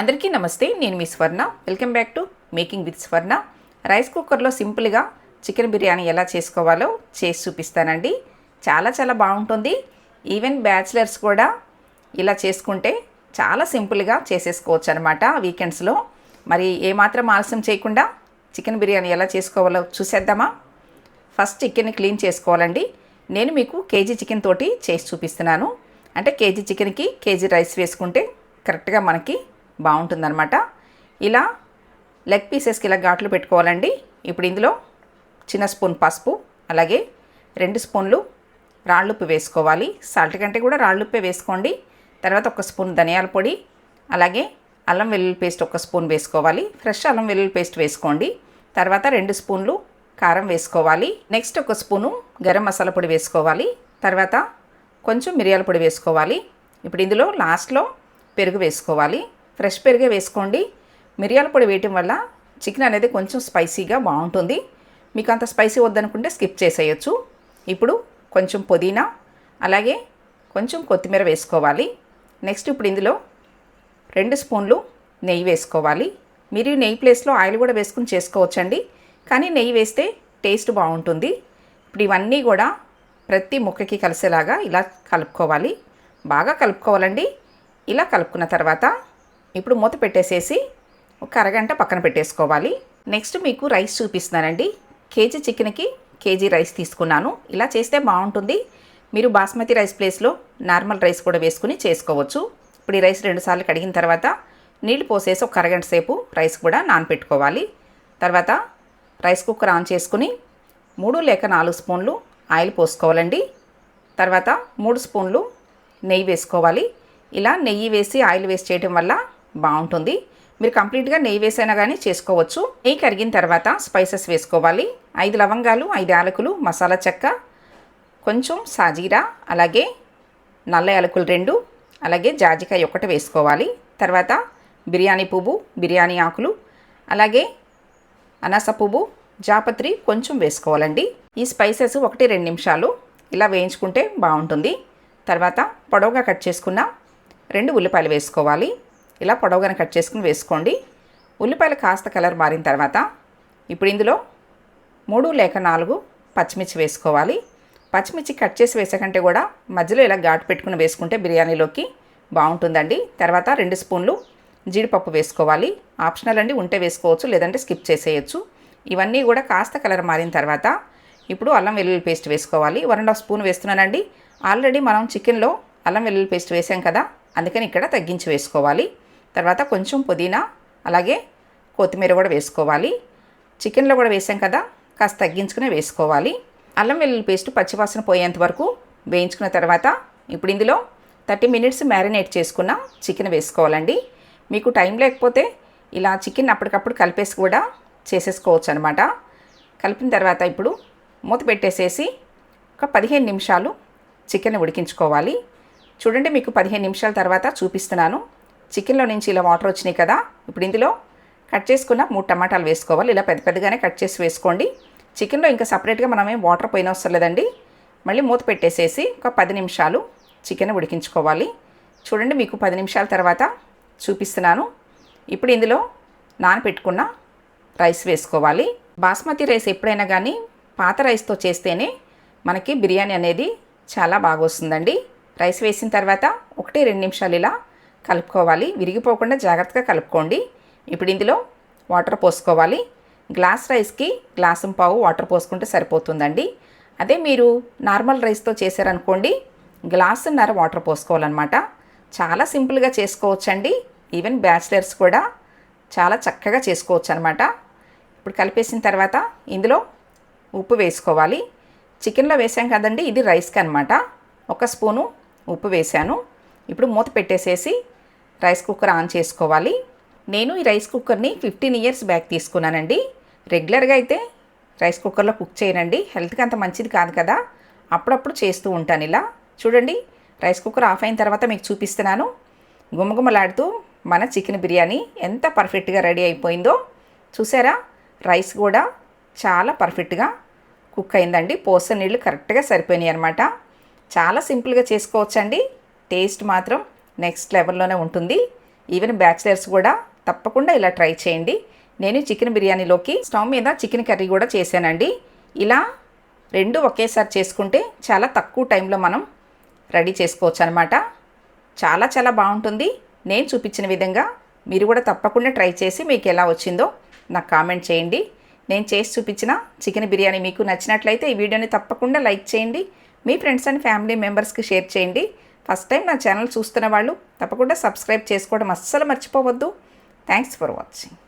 అందరికీ నమస్తే నేను మీ Swarna. Welcome back to making with Swarna. Rice కుక్కర్లో సింపుల్గా చికెన్ బిర్యానీ ఎలా చేసుకోవాలో చేసి చూపిస్తానండి. చాలా చాలా బాగుంటుంది. ఈవెన్ బ్యాచిలర్స్ కూడా ఇలా చేసుకుంటే చాలా సింపుల్గా చేసేసుకోవచ్చు అనమాట వీకెండ్స్లో. మరి ఏమాత్రం ఆలస్యం చేయకుండా చికెన్ బిర్యానీ ఎలా చేసుకోవాలో చూసేద్దామా? ఫస్ట్ చికెన్ని క్లీన్ చేసుకోవాలండి. నేను మీకు కేజీ చికెన్ తోటి చేసి చూపిస్తున్నాను. అంటే కేజీ చికెన్కి కేజీ రైస్ వేసుకుంటే కరెక్ట్గా మనకి బాగుంటుందన్నమాట. ఇలా లెగ్ పీసెస్కి ఇలా ఘాట్లు పెట్టుకోవాలండి. ఇప్పుడు ఇందులో చిన్న స్పూన్ పసుపు అలాగే రెండు స్పూన్లు రాళ్ళుప్పు వేసుకోవాలి. సాల్ట్ కంటే కూడా రాళ్ళుప్పే వేసుకోండి. తర్వాత ఒక స్పూన్ ధనియాల పొడి అలాగే అల్లం వెల్లుల్లి పేస్ట్ ఒక స్పూన్ వేసుకోవాలి. ఫ్రెష్ అల్లం వెల్లుల్లి పేస్ట్ వేసుకోండి. తర్వాత రెండు స్పూన్లు కారం వేసుకోవాలి. నెక్స్ట్ ఒక స్పూను గరం మసాలా పొడి వేసుకోవాలి. తర్వాత కొంచెం మిరియాల పొడి వేసుకోవాలి. ఇప్పుడు ఇందులో లాస్ట్లో పెరుగు వేసుకోవాలి. ఫ్రెష్ పెరిగే వేసుకోండి. మిరియాల పొడి వేయటం వల్ల చికెన్ అనేది కొంచెం స్పైసీగా బాగుంటుంది. మీకు అంత స్పైసీ వద్దనుకుంటే స్కిప్ చేసేయచ్చు. ఇప్పుడు కొంచెం పుదీనా అలాగే కొంచెం కొత్తిమీర వేసుకోవాలి. నెక్స్ట్ ఇప్పుడు ఇందులో రెండు స్పూన్లు నెయ్యి వేసుకోవాలి. మీరు నెయ్యి ప్లేస్లో ఆయిల్ కూడా వేసుకుని చేసుకోవచ్చండి. కానీ నెయ్యి వేస్తే టేస్ట్ బాగుంటుంది. ఇప్పుడు ఇవన్నీ కూడా ప్రతి ముక్కకి కలిసేలాగా ఇలా కలుపుకోవాలి. బాగా కలుపుకోవాలండి. ఇలా కలుపుకున్న తర్వాత ఇప్పుడు మూత పెట్టేసేసి ఒక అరగంట పక్కన పెట్టేసుకోవాలి. నెక్స్ట్ మీకు రైస్ చూపిస్తున్నానండి. కేజీ చికెన్కి కేజీ రైస్ తీసుకున్నాను. ఇలా చేస్తే బాగుంటుంది. మీరు బాస్మతి రైస్ ప్లేస్లో నార్మల్ రైస్ కూడా వేసుకుని చేసుకోవచ్చు. ఇప్పుడు ఈ రైస్ రెండుసార్లు కడిగిన తర్వాత నీళ్ళు పోసేసి ఒక అరగంట సేపు రైస్ కూడా నానపెట్టుకోవాలి. తర్వాత రైస్ కుక్కర్ ఆన్ చేసుకుని మూడు లేక నాలుగు స్పూన్లు ఆయిల్ పోసుకోవాలండి. తర్వాత మూడు స్పూన్లు నెయ్యి వేసుకోవాలి. ఇలా నెయ్యి వేసి ఆయిల్ వేసి చేయడం వల్ల బాగుంటుంది. మీరు కంప్లీట్గా నెయ్యి వేసైనా కానీ చేసుకోవచ్చు. నెయ్యి కరిగిన తర్వాత స్పైసెస్ వేసుకోవాలి. ఐదు లవంగాలు ఐదు యాలకులు మసాలా చెక్క కొంచెం సాజీరా అలాగే నల్ల యాలకులు రెండు అలాగే జాజికాయ ఒకటి వేసుకోవాలి. తర్వాత బిర్యానీ పువ్వు బిర్యానీ ఆకులు అలాగే అనాస పువ్వు జాపత్రి కొంచెం వేసుకోవాలండి. ఈ స్పైసెస్ ఒకటి రెండు నిమిషాలు ఇలా వేయించుకుంటే బాగుంటుంది. తర్వాత పొడవుగా కట్ చేసుకున్న రెండు ఉల్లిపాయలు వేసుకోవాలి. ఇలా పొడవుగానే కట్ చేసుకుని వేసుకోండి. ఉల్లిపాయలు కాస్త కలర్ మారిన తర్వాత ఇప్పుడు ఇందులో మూడు లేక నాలుగు పచ్చిమిర్చి వేసుకోవాలి. పచ్చిమిర్చి కట్ చేసి వేసాకంటే కూడా మధ్యలో ఇలా ఘాటు పెట్టుకుని వేసుకుంటే బిర్యానీలోకి బాగుంటుందండి. తర్వాత రెండు స్పూన్లు జీడిపప్పు వేసుకోవాలి. ఆప్షనల్ అండి ఉంటే వేసుకోవచ్చు లేదంటే స్కిప్ చేసేయచ్చు. ఇవన్నీ కూడా కాస్త కలర్ మారిన తర్వాత ఇప్పుడు అల్లం వెల్లుల్లి పేస్ట్ వేసుకోవాలి. వన్ అండ్ హాఫ్ స్పూన్ వేస్తున్నానండి. ఆల్రెడీ మనం చికెన్లో అల్లం వెల్లుల్లి పేస్ట్ వేసాం కదా అందుకని ఇక్కడ తగ్గించి వేసుకోవాలి. తర్వాత కొంచెం పుదీనా అలాగే కొత్తిమీర కూడా వేసుకోవాలి. చికెన్లో కూడా వేసాం కదా కాస్త తగ్గించుకునే వేసుకోవాలి. అల్లం వెల్లుల్లి పేస్ట్ పచ్చివాసన పోయేంత వరకు వేయించుకున్న తర్వాత ఇప్పుడు ఇందులో థర్టీ మినిట్స్ మ్యారినేట్ చేసుకున్న చికెన్ వేసుకోవాలండి. మీకు టైం లేకపోతే ఇలా చికెన్ అప్పటికప్పుడు కలిపేసి కూడా చేసేసుకోవచ్చు అనమాట కలిపిన తర్వాత ఇప్పుడు మూత పెట్టేసేసి ఒక పదిహేను నిమిషాలు చికెన్ ఉడికించుకోవాలి. చూడండి మీకు పదిహేను నిమిషాల తర్వాత చూపిస్తున్నాను. చికెన్లో నుంచి ఇలా వాటర్ వచ్చినాయి కదా ఇప్పుడు ఇందులో కట్ చేసుకున్న మూడు టమాటాలు వేసుకోవాలి. ఇలా పెద్ద పెద్దగానే కట్ చేసి వేసుకోండి. చికెన్లో ఇంకా సపరేట్గా మనమేం వాటర్ పోయిన అవసరం లేదండి. మళ్ళీ మూత పెట్టేసేసి ఒక పది నిమిషాలు చికెన్ ఉడికించుకోవాలి. చూడండి మీకు పది నిమిషాల తర్వాత చూపిస్తున్నాను. ఇప్పుడు ఇందులో నానపెట్టుకున్న రైస్ వేసుకోవాలి. బాస్మతి రైస్ ఎప్పుడైనా కానీ పాత రైస్తో చేస్తేనే మనకి బిర్యానీ అనేది చాలా బాగా వస్తుందండి. రైస్ వేసిన తర్వాత ఒకటి రెండు నిమిషాలు ఇలా కలుపుకోవాలి. విరిగిపోకుండా జాగ్రత్తగా కలుపుకోండి. ఇప్పుడు ఇందులో వాటర్ పోసుకోవాలి. గ్లాస్ రైస్కి గ్లాసు పావు వాటర్ పోసుకుంటే సరిపోతుందండి. అదే మీరు నార్మల్ రైస్తో చేశారనుకోండి గ్లాసున్నర వాటర్ పోసుకోవాలన్నమాట. చాలా సింపుల్గా చేసుకోవచ్చండి. ఈవెన్ బ్యాచిలర్స్ కూడా చాలా చక్కగా చేసుకోవచ్చు అనమాట ఇప్పుడు కలిపేసిన తర్వాత ఇందులో ఉప్పు వేసుకోవాలి. చికెన్లో వేసాం కదండి ఇది రైస్కి అనమాట ఒక స్పూను ఉప్పు వేసాను. ఇప్పుడు మూత పెట్టేసేసి రైస్ కుక్కర్ ఆన్ చేసుకోవాలి. నేను ఈ రైస్ కుక్కర్ని ఫిఫ్టీన్ ఇయర్స్ బ్యాక్ తీసుకున్నానండి. రెగ్యులర్గా అయితే రైస్ కుక్కర్లో కుక్ చేయనండి. హెల్త్కి అంత మంచిది కాదు కదా. అప్పుడప్పుడు చేస్తూ ఉంటాను ఇలా. చూడండి రైస్ కుక్కర్ ఆఫ్ అయిన తర్వాత మీకు చూపిస్తున్నాను. గుమగుమలాడుతూ మన చికెన్ బిర్యానీ ఎంత పర్ఫెక్ట్గా రెడీ అయిపోయిందో. చూసారా? రైస్ కూడా చాలా పర్ఫెక్ట్గా కుక్ అయిందండి. పోసిన నీళ్ళు కరెక్ట్గా సరిపోయినాయి అనమాట చాలా సింపుల్గా చేసుకోవచ్చండి. టేస్ట్ మాత్రం నెక్స్ట్ లెవెల్లోనే ఉంటుంది. ఈవెన్ బ్యాచిలర్స్ కూడా తప్పకుండా ఇలా ట్రై చేయండి. నేను చికెన్ బిర్యానీలోకి స్టవ్ మీద చికెన్ కర్రీ కూడా చేశానండి. ఇలా రెండు ఒకేసారి చేసుకుంటే చాలా తక్కువ టైంలో మనం రెడీ చేసుకోవచ్చు అనమాట చాలా చాలా బాగుంటుంది. నేను చూపించిన విధంగా మీరు కూడా తప్పకుండా ట్రై చేసి మీకు ఎలా వచ్చిందో నాకు కామెంట్ చేయండి. నేను చేసి చూపించిన చికెన్ బిర్యానీ మీకు నచ్చినట్లయితే ఈ వీడియోని తప్పకుండా లైక్ చేయండి. మీ ఫ్రెండ్స్ అండ్ ఫ్యామిలీ మెంబర్స్కి షేర్ చేయండి. ఫస్ట్ టైం నా ఛానల్ చూస్తున్న వాళ్ళు తప్పకుండా సబ్స్క్రైబ్ చేసుకోవడం అస్సలు మర్చిపోవద్దు. Thanks for watching